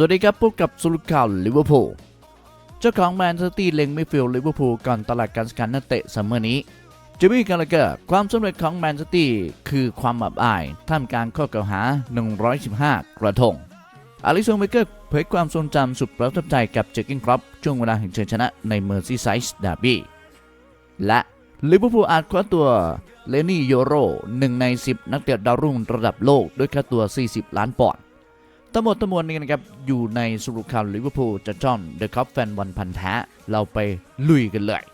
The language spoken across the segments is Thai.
สวัสดีครับพบกับสุลข่าวลิเวอร์พูลเจ้าของแมนเชสเตอร์เล็งไม่ฟิลลิเวอร์พูลก่อนตลาดการซื้อขายนักเตะซัมเมอร์นี้จิมมี่กาลเกอร์ความสำเร็จของแมนเชสเตอร์คือความอับอายท่ามกลางข้อกล่าวหา 115 กระทงอลิซงเบเกอร์เผยความทรงจำสุดประทับใจกับเจอร์กินครอปช่วงเวลาแห่งชัยชนะในเมอร์ซีไซส์ดาร์บี้และลิเวอร์พูลอาจคว้าตัวเลนี่โยโรหนึ่งใน 10 นักเตะดาวรุ่งระดับโลกด้วยค่าตัว 40 ล้านปอนด์ ทั้งหมดทั้งมวลนี้นะครับ อยู่ในสรุปข่าวลิเวอร์พูลจะจอห์นเดอะคัพแฟนบอลพันธ์แท้เราไปลุยกันเลย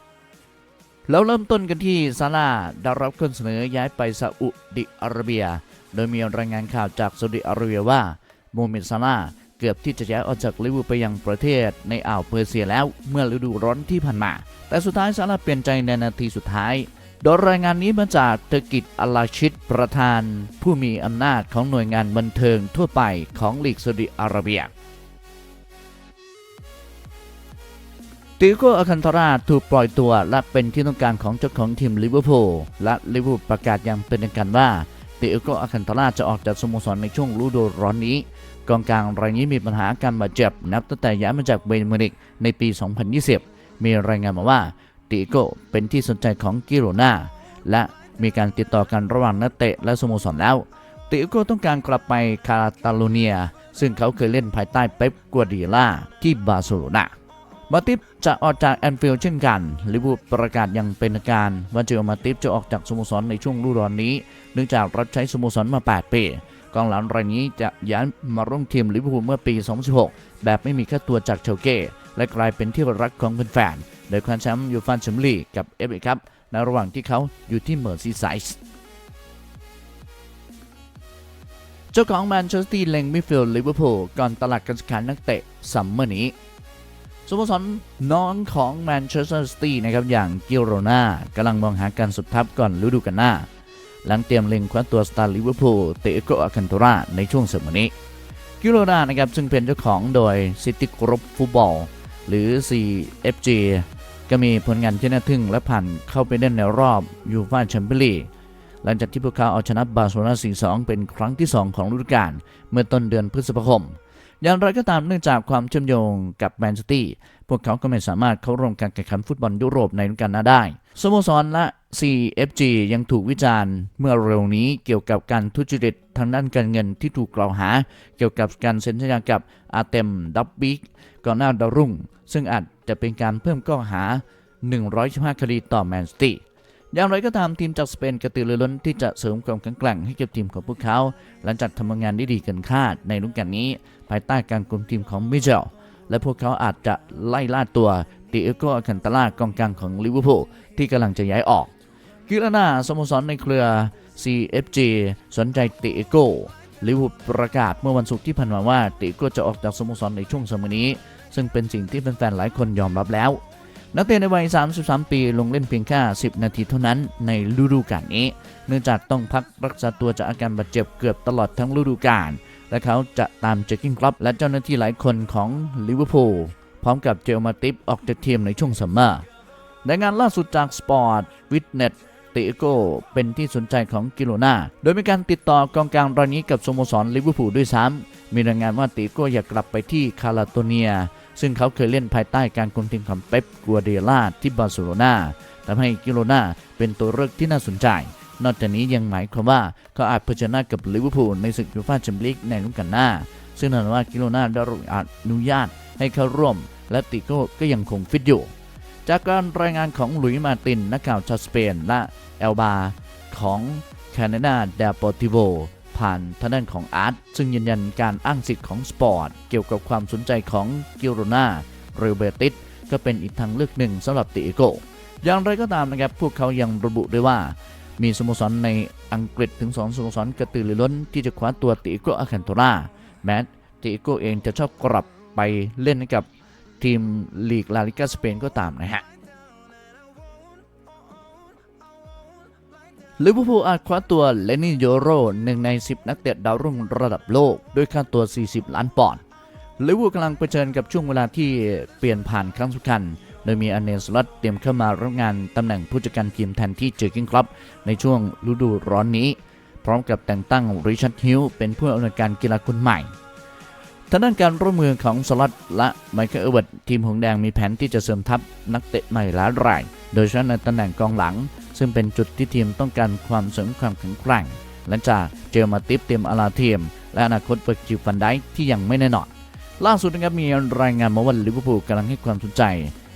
แล้วเริ่มต้นกันที่ซาร่าได้รับข้อเสนอย้ายไปซาอุดิอาระเบีย โดยมีรายงานข่าวจากซาอุดิอาระเบียว่าโมเมดซาร่าเกือบที่จะย้ายออกจากลิเวอร์พูลไปยังประเทศในอ่าวเปอร์เซียแล้วเมื่อฤดูร้อนที่ผ่านมา แต่สุดท้ายซาร่าเปลี่ยนใจในนาทีสุดท้าย โดยรายงานนี้มาจากเทอร์กิจอลาชิดประธาน ผู้มีอำนาจของหน่วยงานบันเทิงทั่วไปของลีกซาอุดิอาระเบียติโกอาคันทราถูกปล่อยตัวและเป็นที่ต้องการของเจ้าของทีมลิเวอร์พูลและลิเวอร์พูลประกาศอย่างเป็นทางการว่าติโกอาคันทราจะออกจากสโมสรในช่วงฤดูร้อนนี้กองกลางรายนี้มีปัญหาการบาดเจ็บนับตั้งแต่ย้ายมาจากเบย์นมิวนิกในปี 2020 มีรายงานมาว่า ติโกเป็นที่สนใจของกิโรนาและมีการติดต่อกันระหว่างนักเตะและสโมสรแล้ว ติโกต้องการกลับไปคาตาลูเนีย ซึ่งเขาเคยเล่นภายใต้เป๊ปกัวดิล่าที่บาร์เซโลนามาติฟจะออกจากแอนฟิลด์เช่นกันลิเวอร์พูลประกาศอย่างเป็นทางการว่าเจอมาติฟจะออกจากสโมสรในช่วงฤดูร้อนนี้ เนื่องจากรับใช้สโมสรมา 8 ปี กองหลังรายนี้จะย้ายมาร่วมทีมลิเวอร์พูลเมื่อปี 2016 แบบไม่มีค่าตัวจากเชลเก้และกลายเป็นที่รักของแฟนๆ โดยคว้าแชมป์ยูฟ่าแชมเปี้ยนลีกกับเอฟเอครับในระหว่างที่เขาอยู่ที่เมอร์ซีไซส์เจ้าของแมนเชสเตอร์เล็งมิดฟิลด์ลิเวอร์พูลก่อนตลาดการซื้อขายนักเตะซัมเมอร์นี้สโมสรน้องของแมนเชสเตอร์ซิตี้นะครับอย่างกิโรนากำลังมองหาการสุดทับก่อนฤดูกาลหน้า หลังเตรียมเล็งคว้าตัวสตาร์ลิเวอร์พูลเตโกอาคันโตราในช่วงสัปดาห์นี้ กิโรนานะครับซึ่งเป็นเจ้าของโดยซิตี้กรุ๊ปฟุตบอลหรือ CFG ก็มีผลงานที่น่าทึ่งและผ่านเข้าไปเล่นในรอบยูฟ่าแชมเปี้ยนลีกหลังจากที่พวกเขาเอาชนะบาร์เซโลนา4-2 เป็นครั้งที่ 2 ของฤดูกาลเมื่อต้นเดือนพฤษภาคม อย่างไรก็ตามเนื่องจากความเชื่อมโยงกับแมนซิตี้พวกเขาก็ไม่สามารถเข้าร่วมการแข่งขันฟุตบอลยุโรปในฤดูกาลหน้าได้สโมสรและ CFG ยังถูกวิจารณ์ เมื่อเร็วนี้เกี่ยวกับการทุจริตทางด้านการเงินที่ถูกกล่าวหา เกี่ยวกับการเซ็นสัญญากับอาเต็มดับบิกก่อนหน้าดารุ่ง ซึ่งอาจจะเป็นการเพิ่มข้อหา 115 คดีต่อแมนซิตี้อย่างไรก็ตามทีมจากสเปนกระตือรือร้นที่จะเสริมความแข็งแกร่งให้กับทีมของพวกเขา หลังจากทำงานได้ดีเกินคาดในฤดูกาลนี้ ภายใต้การคุมทีมของมิเชลและพวกเขาอาจจะไล่ล่าตัวติเอโกอาคันตาลากองกลางของลิเวอร์พูลที่กำลังจะย้ายออก กิลานาสโมสรในเครือ CFG สนใจติโกลิเวอร์พูลประกาศเมื่อวันศุกร์ที่ผ่านมาว่าติโก้จะออกจากสโมสรในช่วงสมัยนี้ ซึ่งเป็นสิ่งที่แฟนๆหลายคนยอมรับแล้ว นักเตะในวัย 33 ปีลงเล่นเพียงแค่ 10 นาทีเท่านั้นในฤดูกาลนี้ เนื่องจากต้องพักรักษาตัวจากอาการบาดเจ็บเกือบตลอดทั้งฤดูกาลและเขาจะตามเจคกิ้งคลับและเจ้าหน้าที่หลายคนของลิเวอร์พูลพร้อมกับเจลมาติฟออกจากทีมในช่วงซัมเมอร์รายงานล่าสุดจาก Sport Witness ติเอโกเป็นที่สนใจของกิโลนาโดยมีการติดต่อกองกลางรายนี้กับสโมสรลิเวอร์พูลด้วยซ้ำมีรายงานว่าติโกอยากกลับไปที่คาราโตเนีย ซึ่งเขาเคยเล่นภายใต้การคุมทีมของเป๊ปกัวเดล่าที่บาร์เซโลนาทำให้กิโลนาเป็นตัวเลือกที่น่าสนใจ นอกจากนี้ยังหมายความว่าเขาอาจเผชิญหน้ากับลิเวอร์พูลในศึกยูฟ่าแชมเปี้ยนลีกในฤดูกาลหน้า ซึ่งนั่นว่ากิโลนาได้รับอนุญาตให้เข้าร่วม และติโก้ก็ยังคงฟิตอยู่ จากการรายงานของหลุยส์มาติน นักข่าวชาวสเปน และเอลบาของแคนาดาเดปอติโวผ่านทางด้านของอาร์ตซึ่งยืนยันการอ้างสิทธิ์ของสปอร์ต เกี่ยวกับความสนใจของกิโรนาเรเบติสก็เป็นอีกทางเลือกหนึ่งสำหรับติโก อย่างไรก็ตามนะครับ พวกเขายังระบุด้วยว่า มีสโมสรในอังกฤษถึง 2สโมสรกระตือรือร้นที่จะคว้าตัวติโกอาคันโตราแม้ติโกเองจะชอบกลับไปเล่นกับ ทีมลีกลาลิกาสเปนก็ตามนะฮะลิเวอร์พูลอาจคว้าตัวเลนี่โยโรหนึ่งใน 10 นักเตะดาวรุ่งระดับโลก ด้วยค่าตัว 40 ล้านปอนด์ลิเวอร์พูลกำลังเผชิญกับช่วงเวลาที่เปลี่ยนผ่านครั้งสำคัญ โดยมีอเนสลอตเตรียมเข้ามารับงานตำแหน่งผู้จัดการทีมแทนที่เจอร์กินคลับ ในช่วงฤดูร้อนนี้ พร้อมกับแต่งตั้งริชาร์ดฮิลเป็นผู้อำนวยการกีฬาคนใหม่ ทางด้านการร่วมมือของสลัดและไมเคิลเอเวิร์ดทีมหงแดงมีแผนที่จะเสริมทัพนักเตะใหม่หลายราย โดยเฉพาะในตำแหน่งกองหลัง ซึ่งเป็นจุดที่ทีมต้องการความเสริมความแข็งแกร่งหลังจากเจอมาติฟเตรียมอาราเทียม และอนาคตเปิดจิวฟันได้ที่ยังไม่แน่นอนล่าสุดนะครับมีรายงานมาว่าลิเวอร์พูลกำลังให้ความสนใจ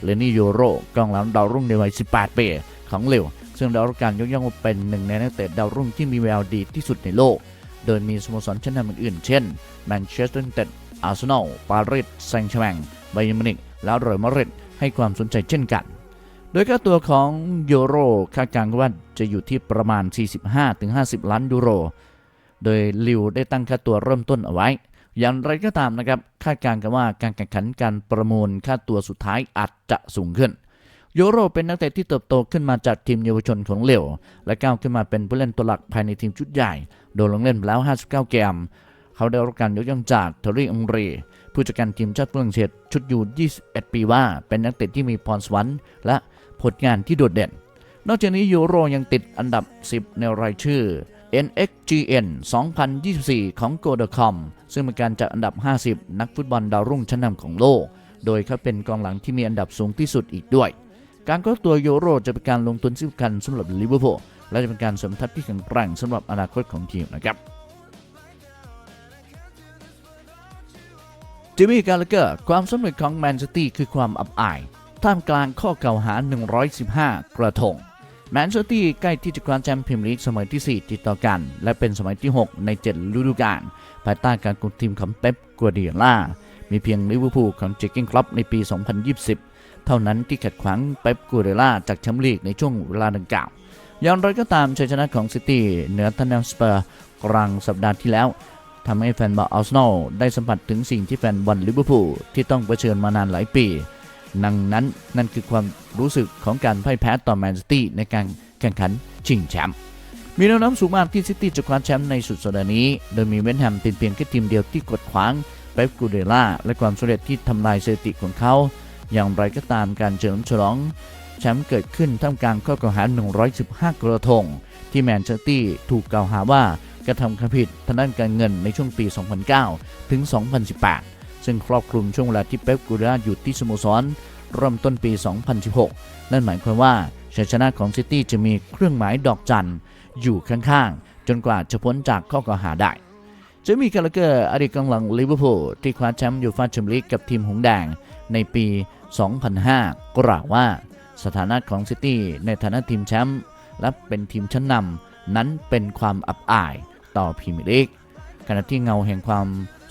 เลนี่ยูโรกองหลังดาวรุ่งในวัย 18 ปีของเลวซึ่งได้รับการยกย่องว่าเป็นหนึ่งในนักเตะดาวรุ่งที่มีแววดีที่สุดในโลก โดยมีสโมสรชั้นนำอื่นๆ เช่นแมนเชสเตอร์ยูไนเต็ด อาร์เซนอล ปารีสแซงต์แชร์แมงไบเยร์นมินิกและเรอัลมาดริดให้ความสนใจเช่นกัน โดยค่าตัวของยูโรคาดการณ์ว่าจะอยู่ที่ประมาณ 45-50 ล้านยูโร โดยลิวได้ตั้งค่าตัวเริ่มต้นเอาไว้ อย่างไรก็ตามนะครับ คาดการณ์กันว่าการแข่งขันการประมูลค่าตัวสุดท้ายอาจจะสูงขึ้น ยูโรเป็นนักเตะที่เติบโตขึ้นมาจากทีมเยาวชนของเลวและก้าวขึ้นมาเป็นผู้เล่นตัวหลักภายในทีมชุดใหญ่ โดยลงเล่นไปแล้ว 59 เกม เขาได้รับการยกย่องจากเทอรี่องรีผู้จัดการทีมชาติฝรั่งเศสชุดยู21 ปีว่า เป็นนักเตะที่มีพรสวรรค์และผลงานที่โดดเด่น นอกจากนี้ยูโรยังติดอันดับ 10 ในรายชื่อ NXGN 2024 ของ Go.com ซึ่งเป็นการจัดอันดับ 50 นักฟุตบอลดาวรุ่งชั้นนำของโลก โดยเขาเป็นกองหลังที่มีอันดับสูงที่สุดอีกด้วย การเข้าตัวยูโรจะเป็นการลงทุนที่สำคัญสำหรับลิเวอร์พูลและจะเป็นการสมทัพที่แข็งแกร่งสำหรับอนาคตของทีมนะครับจิมมี่กาลเกอร์ความสำเร็จของแมนซิตี้คือความอับอาย ท่ามกลางข้อกล่าวหา 115 กระทง แมนซิตี้ใกล้ที่จะคว้าแชมป์พรีเมียร์ลีกสมัยที่ 4 ติดต่อกัน และเป็นสมัยที่ 6 ใน 7 ฤดูกาลภายใต้การคุมทีมของเป๊ปกัวเดียล่ามีเพียงลิเวอร์พูลของเจคกิ้งคลับในปี 2020 เท่านั้นที่ขัดขวางเป๊ปกัวเดล่าจากแชมป์ลีกในช่วงเวลาดังกล่าวอย่างไรก็ตามชัยชนะของซิตี้เหนือทันแนมสเปอร์กลางสัปดาห์ที่แล้วทำให้แฟนบอลอาร์เซนอลได้สัมผัสถึงสิ่งที่แฟนบอลลิเวอร์พูลที่ต้องเผชิญมานานหลายปี ดังนั้นนั่นคือความรู้สึกของการพ่ายแพ้ต่อแมนซิตี้ในการแข่งขันชิงแชมป์มีแนวโน้ำสูงมากที่ซิตี้จะคว้าแชมป์ในสุดสัปดาห์นี้ โดยมีเวสต์แฮมเป็นเพียงแค่ทีมเดียวที่กดขวางเป๊ปกูเดล่าและความสำเร็จที่ทำลายสถิติของเขา อย่างไรก็ตามการเฉลิมฉลองแชมป์เกิดขึ้นท่ามกลางข้อกล่าวหา 115 กระทง ที่แมนเชสเตอร์ถูกกล่าวหาว่ากระทำความผิดทางด้านการเงินในช่วงปี 2009 ถึง 2018 ซึ่งครอบคลุมช่วงเวลาที่เป๊ปกูเดล่าอยู่ที่สโมสรเริ่มต้นปี 2016 นั่นหมายความว่าชัยชนะของซิตี้จะมีเครื่องหมายดอกจันอยู่ข้างๆ จนกว่าจะพ้นจากข้อกล่าวหาได้จะมีคาร์เกอร์อดีตกองหลังลิเวอร์พูลที่คว้าแชมป์ยูฟ่าแชมเปี้ยนลีกกับทีมหงแดง ในปี 2005 กล่าวว่า สถานะของซิตี้ในฐานะทีมแชมป์และเป็นทีมชั้นนำนั้นเป็นความอับอายต่อพรีเมียร์ลีกขณะที่เงาแห่งความ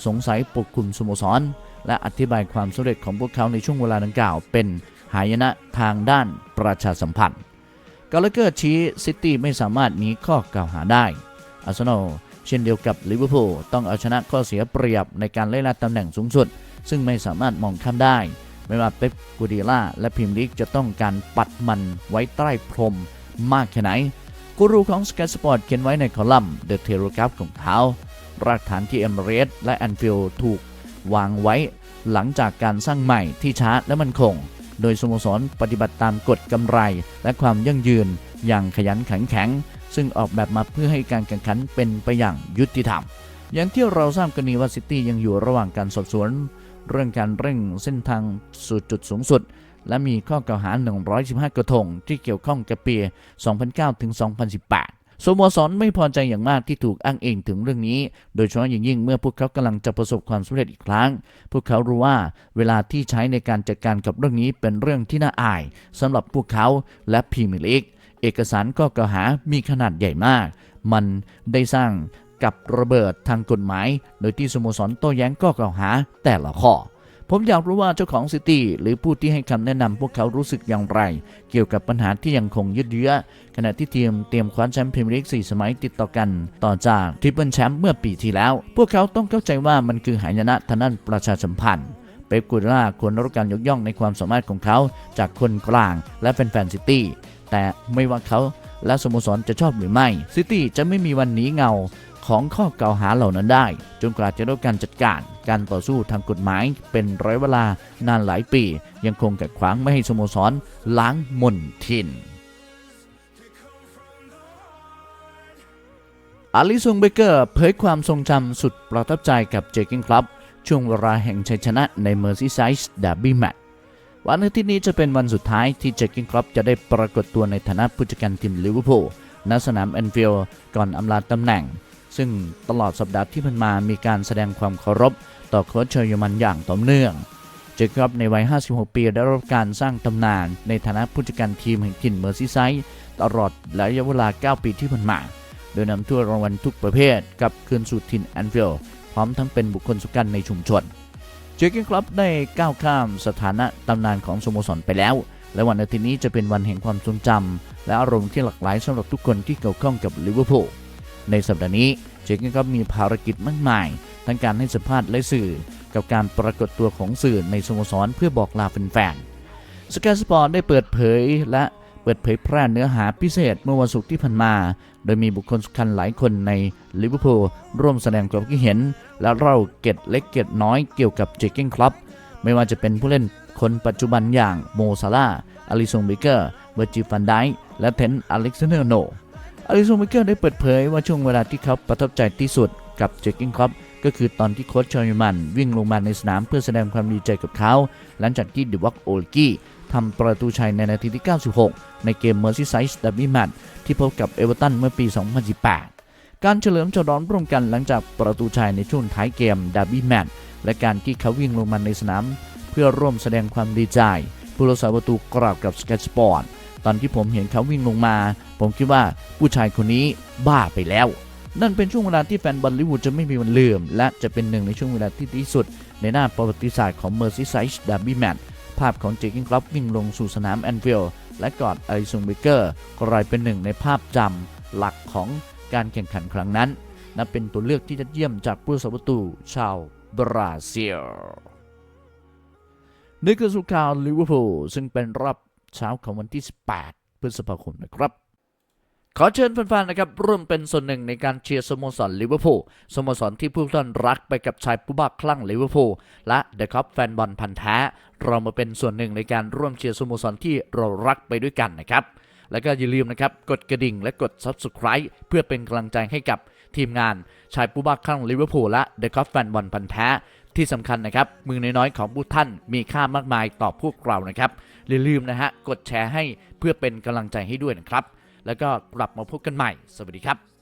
สงสัยปกคลุมสโมสร และอธิบายความสำเร็จของพวกเขาในช่วงเวลาดังกล่าว เป็นหายนะทางด้านประชาสัมพันธ์กาลเกอร์ชี้ซิตี้ไม่สามารถหนีข้อกล่าวหาได้อาร์เซนอลเช่นเดียวกับลิเวอร์พูลต้องเอาชนะข้อเสียเปรียบในการไล่ล่าตำแหน่งสูงสุด ซึ่งไม่สามารถมองข้ามได้ ไม่ว่าเป๊ปกูดีล่าและพรีเมียร์ลีกจะต้องการปัดมันไว้ใต้พรมมากแค่ไหน กูรูของ Sky Sport เขียนไว้ในคอลัมน์ The Telegraph ของเขา รากฐานที่เอมเรสและแอนฟิลถูกวางไว้หลังจากการสร้างใหม่ที่ช้าและมั่นคง โดยสโมสรปฏิบัติตามกฎกำไร และความยั่งยืนอย่างขยันขันแข็ง ซึ่งออกแบบมาเพื่อให้การแข่งขันเป็นไปอย่างยุติธรรม อย่างที่เราทราบกันนี้ว่าซิตี้ยังอยู่ระหว่างการสอบสวน เรื่องการเร่งเส้นทางสู่จุดสูงสุด และมีข้อกล่าวหา 115 กระทง ที่เกี่ยวข้องกับปี 2009 ถึง 2018 สโมสรไม่พอใจอย่างมากที่ถูกอ้างอิงถึงเรื่องนี้ โดยเฉพาะอย่างยิ่งเมื่อพวกเขากำลังจะประสบความสำเร็จอีกครั้ง พวกเขารู้ว่าเวลาที่ใช้ในการจัดการกับเรื่องนี้เป็นเรื่องที่น่าอายสำหรับพวกเขาและพรีเมียร์ลีกเอกสารข้อกล่าวหามีขนาดใหญ่มาก มันได้สร้าง กับระเบิดทางกฎหมาย โดยที่สโมสรโต้แย้งข้อกล่าวหาแต่ละข้อ ผมอยากรู้ว่าเจ้าของซิตี้หรือผู้ที่ให้คำแนะนำพวกเขารู้สึกอย่างไร เกี่ยวกับปัญหาที่ยังคงยืดเยื้อ ขณะที่ทีมเตรียมคว้าแชมป์พรีเมียร์ลีก4สมัยติดต่อกัน ต่อจากทริปเปิลแชมป์เมื่อปีที่แล้ว พวกเขาต้องเข้าใจว่ามันคือหายนะทางด้านประชาสัมพันธ์เป๊ปกูล่าควรรับการยกย่องในความสามารถของเขาจากคนกลางและแฟนๆซิตี้แต่ไม่ว่าเขาและสโมสรจะชอบหรือไม่ ซิตี้จะไม่มีวันหนีเงา ของข้อกล่าวหาเหล่านั้นได้ จนกว่าจะได้รับการจัดการ การต่อสู้ทางกฎหมายเป็นร้อยเวลานานหลายปี ยังคงกัดขวางไม่ให้สโมสรล้างมนทินอาลิซงเบเกอร์เผยความทรงจำสุดประทับใจกับเจคิงคลับ ช่วงเวลาแห่งชัยชนะใน Merseyside Derby Match วันอาทิตย์นี้จะเป็นวันสุดท้ายที่เจคกินครอปจะได้ปรากฏตัวในฐานะผู้จัดการทีมลิเวอร์พูลณสนามแอนฟิลด์ก่อนอำลาตำแหน่ง ซึ่งตลอดสัปดาห์ที่ผ่านมามีการแสดงความเคารพต่อโค้ชเชอร์ยมันอย่างต่อเนื่องเจคอบในวัย 56 ปีได้รับการสร้างตำนาน ในฐานะผู้จัดการทีมแห่งถิ่นเมอร์ซีไซด์ตลอดระยะเวลา 9 ปีที่ผ่านมา โดยนำถ้วยรางวัลทุกประเภทกับคืนสู่ถิ่นแอนฟิลด์พร้อมทั้งเป็นบุคคลสำคัญในชุมชน เจคกินคลับได้ก้าวข้ามสถานะตำนานของสโมสรไปแล้ว และวันอาทิตย์นี้จะเป็นวันแห่งความทรงจำและอารมณ์ที่หลากหลายสำหรับทุกคนที่เกี่ยวข้องกับลิเวอร์พูล ในสัปดาห์นี้เจคกินคลับมีภารกิจมากมาย ทั้งการให้สัมภาษณ์และสื่อ กับการปรากฏตัวของสื่อในสโมสรเพื่อบอกลาแฟนๆสกายสปอร์ตได้เปิดเผยและเปิดเผยแพร่เนื้อหาพิเศษเมื่อวันศุกร์ที่ผ่านมา โดยมีบุคคลสำคัญหลายคนในลิเวอร์พูลร่วมแสดงความคิดเห็น และเล่าเกร็ดเล็กเกร็ดน้อยเกี่ยวกับเจคกินคลับไม่ว่าจะเป็นผู้เล่นคนปัจจุบันอย่างโมซาลาอลิซงเบเกอร์เวอร์จิฟันไดและเทนต์อเล็กซานเดอร์โน อลิซงเบเกอร์ได้เปิดเผยว่าช่วงเวลาที่เขาประทับใจที่สุดกับเจคกินคลับก็คือตอนที่โค้ชชอยมันวิ่งลงมาในสนามเพื่อแสดงความดีใจกับเขา หลังจากที่เดวักโอลกี้ทำประตูชัยในนาทีที่ 96 ในเกมเมอร์ซีไซส์ดับบี้แมตที่พบกับเอเวอร์ตันเมื่อปี 2018 การเฉลิมฉลองร่วมกันหลังจากประตูชัยในช่วงท้ายเกมดับบี้แมตและการที่เขาวิ่งลงมาในสนาม เพื่อร่วมแสดงความดีใจผู้รักษาประตูกราบกับสเก ตอนที่ผมเห็นเขาวิ่งลงมา ผมคิดว่าผู้ชายคนนี้บ้าไปแล้ว นั่นเป็นช่วงเวลาที่แฟนบอลลิเวอร์พูลจะไม่มีวันลืม และจะเป็นหนึ่งในช่วงเวลาที่ดีที่สุด ในหน้าประวัติศาสตร์ของ Merseyside Derby Match ภาพของเจคกินคลับวิ่งลงสู่สนามแอนฟิลด์และกอดอลิซุงเบเกอร์กลายเป็นหนึ่งในภาพจำหลักของการแข่งขันครั้งนั้นนับเป็นตัวเลือกที่ยอดเยี่ยมจากผู้รักษาประตูชาวบราซิลนี่คือสุข่าวลิเวอร์พูลซึ่งเป็นรอบ เช้าของวันที่ 18 พฤษภาคมนะครับ ขอเชิญแฟนๆนะครับร่วมเป็นส่วนหนึ่งในการเชียร์สโมสรลิเวอร์พูลสโมสรที่ผู้ท่านรักไปกับชายผู้บ้าคลั่งลิเวอร์พูลและเดอะคัพแฟนบอลพันธ์แท้ เรามาเป็นส่วนหนึ่งในการร่วมเชียร์สโมสรที่เรารักไปด้วยกันนะครับ แล้วก็อย่าลืมนะครับกดกระดิ่งและกด Subscribe เพื่อเป็นกำลังใจให้กับทีมงานชายผู้บ้าคลั่งลิเวอร์พูลและเดอะคัฟแฟนบอลพันแท้ที่สำคัญนะครับ มือน้อยๆของผู้ท่านมีค่ามากมายต่อพวกเรานะครับอย่าลืมนะฮะกดแชร์ให้เพื่อเป็นกำลังใจให้ด้วยนะครับ แล้วก็กลับมาพบกันใหม่ สวัสดีครับ